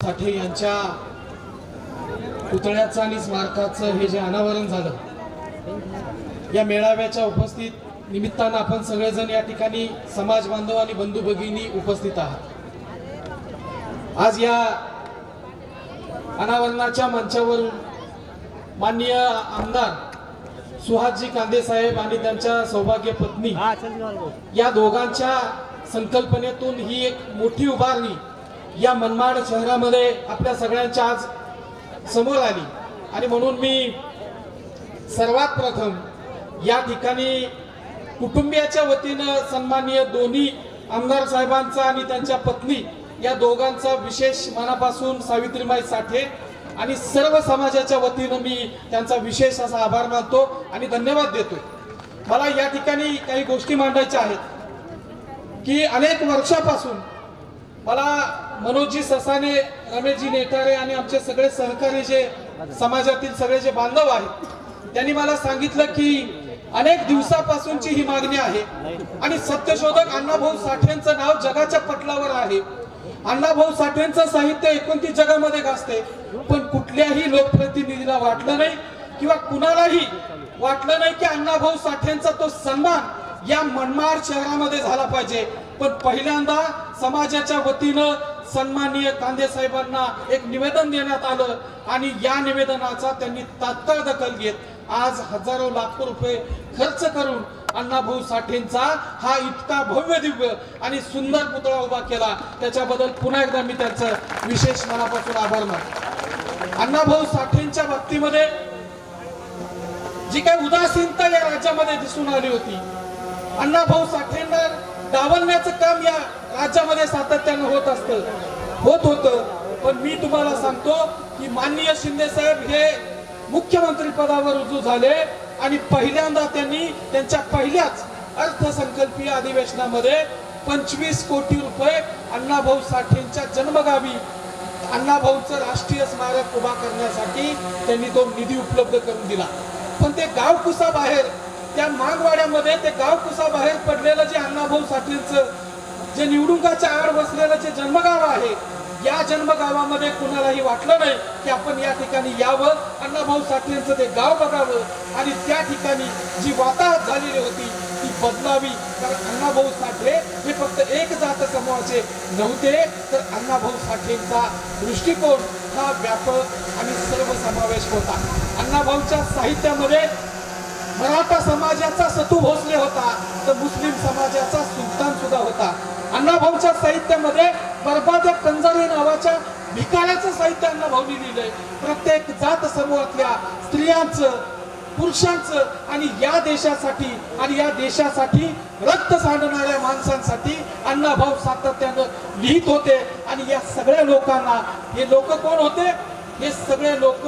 साठे यांच्या पुतळ्याचं आणि स्मारकाचं हे जे अनावरण झालं या मेळाव्याच्या उपस्थित निमित्तानं आपण सगळेजण या ठिकाणी समाज बांधव आणि बंधू भगिनी उपस्थित आहात. आज या अनावरणाच्या मंचावरून माननीय आमदार सुहासजी कांदे साहेब आणि त्यांच्या सौभाग्य पत्नी या दोघांच्या संकल्पनेतून ही एक मोठी उभारणी या मनमाड शहरामध्ये आपल्या सगळ्यांच्या आज समोर आली. आणि म्हणून मी सर्वात प्रथम या ठिकाणी कुटुंबियाच्या वतीनं सन्माननीय दोन्ही आमदार साहेबांचा आणि त्यांच्या पत्नी या दोघांचा विशेष मनापासून सावित्रीमाई साठे आणि सर्व समाजाच्या वतीनं मी त्यांचा विशेष असा आभार मानतो आणि धन्यवाद देतो. मला या ठिकाणी काही गोष्टी मांडायच्या आहेत की अनेक वर्षापासून मला मनोजी ससाने रमेशजी नेटारे आणि आमचे सगळे सहकारी जे समाजातील सगळे जे बांधव आहेत त्यांनी मला सांगितलं की अनेक दिवसापासूनची ही मागणी आहे. आणि सत्यशोधक अण्णाभाऊ साठेंचं नाव जगाच्या पटलावर आहे. अण्णाभाऊ साठेंचं साहित्य एकोणतीस जगामध्ये गाजते. पण कुठल्याही लोकप्रतिनिधीला वाटलं नाही किंवा कुणालाही वाटलं नाही की अण्णाभाऊ साठेंचा तो सन्मान या मनमाड शहरामध्ये झाला पाहिजे. पण पहिल्यांदा समाजाच्या वतीनं सन्माननीय कांदे साहेबांना एक निवेदन देण्यात आलं आणि या निवेदनाचा त्यांनी तात्काळ दखल घेत आज हजारो लाखो रुपये खर्च करून अण्णाभाऊ साठेंचा हा इतका भव्य दिव्य आणि सुंदर पुतळा उभा केला. त्याच्याबद्दल पुन्हा एकदा मी त्यांचं विशेष मनापासून आभार मानतो. अण्णाभाऊ साठेंच्या बाबतीमध्ये जी काही उदासीनता या राज्यामध्ये दिसून आली होती. अण्णाभाऊ साठेंना डावलण्याचं काम या राज्यामध्ये सातत्यानं होत असतं. होत होतं. पण मी तुम्हाला सांगतो की माननीय शिंदे साहेब हे मुख्यमंत्री पदावर रुजू झाले आणि पहिल्यांदा त्यांनी त्यांच्या पहिल्याच अर्थसंकल्पीय अधिवेशनामध्ये पंचवीस कोटी रुपये अण्णाभाऊ साठेंच्या जन्मगावी अण्णाभाऊचं राष्ट्रीय स्मारक उभा करण्यासाठी त्यांनी तो निधी उपलब्ध करून दिला. पण ते गाव बाहेर त्या मागवाड्यामध्ये ते गाव कुसाबाहेर पडलेलं जे अण्णाभाऊ साठेंचं जे निवडणुकाच्या आड बसलेलं जे जन्मगाव आहे या जन्मगावामध्ये कुणालाही वाटलं नाही की आपण या ठिकाणी यावं अण्णाभाऊ साठेंचं ते गाव बघावं आणि त्या ठिकाणी जी वाताहत झालेली होती ती बदलावी. कारण अण्णाभाऊ साठे हे फक्त एक जात समूहाचे नव्हते. तर अण्णाभाऊ साठेंचा दृष्टिकोन हा व्यापक आणि सर्व समावेश होता. अण्णाभाऊच्या साहित्यामध्ये मराठा समाजाचा सतू भोसले होता तर मुस्लिम समाजाचा सुलतान सुद्धा होता अण्णाभाऊच्या साहित्यामध्ये बरबाद कंजारी नावाच्या भिकाऱ्याचं साहित्य अण्णाभाऊनी लिहिलंय. प्रत्येक जात समूहातल्या स्त्रियांचं पुरुषांचं आणि या देशासाठी आणि या देशासाठी रक्त सांडणाऱ्या माणसांसाठी अण्णाभाऊ सातत्यानं लिहित होते. आणि या सगळ्या लोकांना हे लोक कोण होते? हे सगळे लोक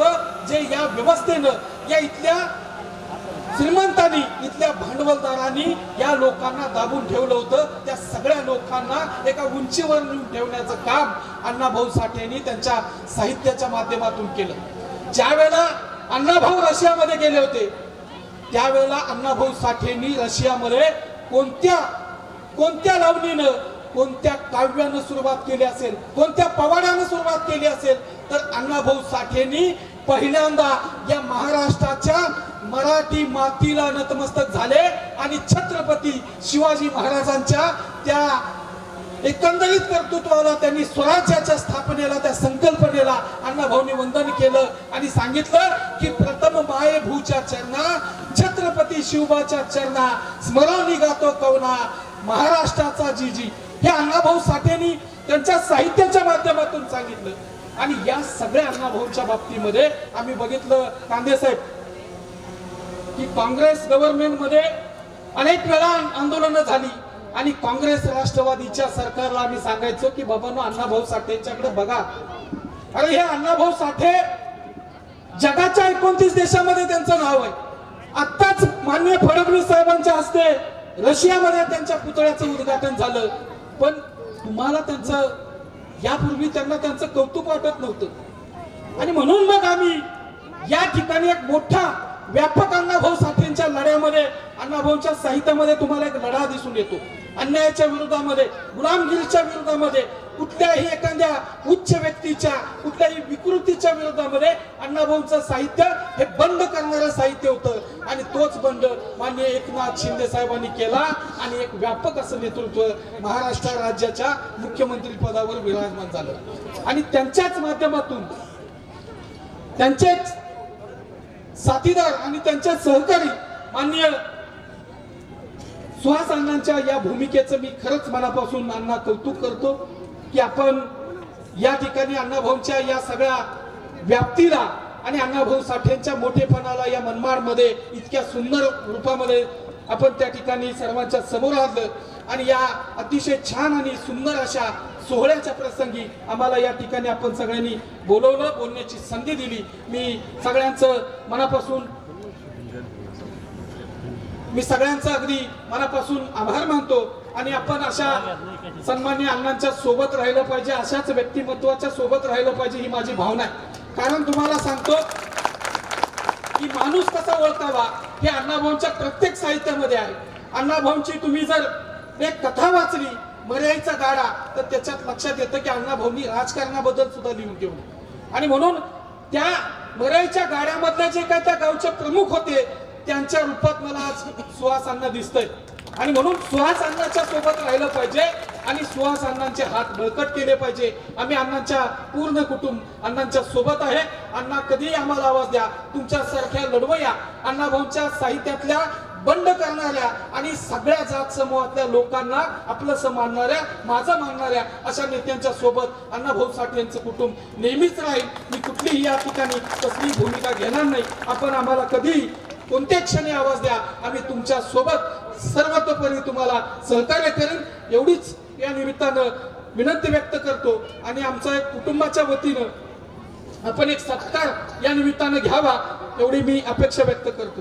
जे या व्यवस्थेनं या इथल्या श्रीमंतांनी इथल्या भांडवलदारांनी या लोकांना दाबून ठेवलं होतं. त्या सगळ्या लोकांना एका उंचीवर नेऊन ठेवण्याचं काम अण्णाभाऊ साठेंनी त्यांच्या साहित्याच्या माध्यमातून केलं. ज्यावेळेला अण्णाभाऊ रशियामध्ये गेले होते त्यावेळेला अण्णाभाऊ साठेंनी रशियामध्ये कोणत्या कोणत्या लावणीनं कोणत्या काव्यानं सुरुवात केली असेल कोणत्या पवाड्यानं सुरुवात केली असेल तर अण्णाभाऊ साठेंनी पहिल्यांदा या महाराष्ट्राच्या मराठी मातीला नतमस्तक झाले आणि छत्रपती शिवाजी महाराजांच्या त्या एकंदरीत कर्तृत्वाला त्यांनी स्वराज्याच्या स्थापनेला त्या संकल्पनेला अण्णाभाऊने वंदन केलं आणि सांगितलं की प्रथम मायभूच्या चरणा छत्रपती शिवबाच्या चरणा स्मरण गातो कवना महाराष्ट्राचा जीजी हे अण्णाभाऊ साठेंनी त्यांच्या साहित्याच्या माध्यमातून सांगितलं. आणि या सगळ्या अण्णाभाऊच्या बाबतीमध्ये आम्ही बघितलं कांदे साहेब की काँग्रेस गव्हर्नमेंटमध्ये अनेक वेळा आंदोलनं झाली. आणि काँग्रेस राष्ट्रवादीच्या सरकारला आम्ही सांगायचो की बाबांनो अण्णाभाऊ साठेंच्याकडे बघा. अरे हे अण्णाभाऊ साठे जगाच्या एकोणतीस देशामध्ये त्यांचं नाव आहे. आत्ताच माननीय फडणवीस साहेबांच्या हस्ते रशियामध्ये त्यांच्या पुतळ्याचं उद्घाटन झालं. पण तुम्हाला त्यांचं यापूर्वी त्यांना त्यांचं कौतुक वाटत नव्हतं. आणि म्हणून मग आम्ही या ठिकाणी एक मोठा व्यापक अण्णाभाऊ साठेंच्या लढ्यामध्ये अण्णाभाऊच्या साहित्यामध्ये तुम्हाला एक लढा दिसून येतो. अन्यायाच्या विरोधामध्ये गुलामगिरीच्या विरोधामध्ये कुठल्याही एखाद्या उच्च व्यक्तीच्या कुठल्याही विकृतीच्या विरोधामध्ये अण्णाभाऊंचं साहित्य हे बंद करणारं साहित्य होतं. आणि तोच बंद माननीय एकनाथ शिंदे साहेबांनी केला आणि एक व्यापक असं नेतृत्व महाराष्ट्र राज्याच्या मुख्यमंत्री पदावर विराजमान झालं. आणि त्यांच्याच माध्यमातून त्यांचेच साथीदार आणि त्यांचे सहकारी माननीय सुहास अण्णांच्या या भूमिकेचं मी खरंच मनापासून अण्णा कौतुक करतो. की आपण या ठिकाणी अण्णाभाऊंच्या या सगळ्या व्याप्तीला आणि अण्णाभाऊ साठेंच्या मोठेपणाला या मनमाडमध्ये इतक्या सुंदर रूपामध्ये आपण त्या ठिकाणी सर्वांच्या समोर आणलं आणि या अतिशय छान आणि सुंदर अशा सोहळ्याच्या प्रसंगी आम्हाला या ठिकाणी आपण सगळ्यांनी बोलवलं बोलण्याची संधी दिली. मी सगळ्यांचं मनापासून मी सगळ्यांचा अगदी मनापासून आभार मानतो. आणि आपण अशा सन्मान्य अण्णांच्या सोबत राहिलं पाहिजे अशाच व्यक्तिमत्वाच्या सोबत राहिलं पाहिजे ही माझी भावना आहे. कारण तुम्हाला सांगतो की माणूस कसा ओळखावा हे अण्णाभाऊंच्या प्रत्येक साहित्यामध्ये आहे. अण्णाभाऊंची तुम्ही जर एक कथा वाचली मर्याईचा गाडा तर त्याच्यात लक्षात येतं की अण्णाभाऊंनी राजकारणाबद्दल सुद्धा लिहून घेऊन आणि म्हणून त्या मराईच्या गाड्यामधल्या जे काय त्या गावचे प्रमुख होते त्यांच्या रूपात मला आज सुहास अण्णा दिसतंय. आणि म्हणून सुहास अण्णाच्या सोबत राहिलं पाहिजे आणि सुहास अण्णांचे हात बळकट केले पाहिजे. आम्ही अण्णांच्या पूर्ण कुटुंब अण्णांच्या सोबत आहे. अण्णा कधीही आम्हाला आवाज द्या. तुमच्यासारख्या लढवया अण्णाभाऊंच्या साहित्यातल्या बंड करणाऱ्या आणि सगळ्या जात समूहातल्या लोकांना आपलंसं मानणाऱ्या माझं मानणाऱ्या अशा नेत्यांच्या सोबत अण्णाभाऊ साठे यांचं कुटुंब नेहमीच राहील. मी कुठलीही या ठिकाणी कसली भूमिका घेणार नाही. आपण आम्हाला कधीही कोणत्या क्षणी आवाज द्या. आम्ही तुमच्यासोबत सर्वतोपरी तुम्हाला सहकार्य करेन. एवढीच या निमित्तानं विनंती व्यक्त करतो आणि आमचा एक कुटुंबाच्या वतीनं आपण एक सत्कार या निमित्तानं घ्यावा एवढी मी अपेक्षा व्यक्त करतो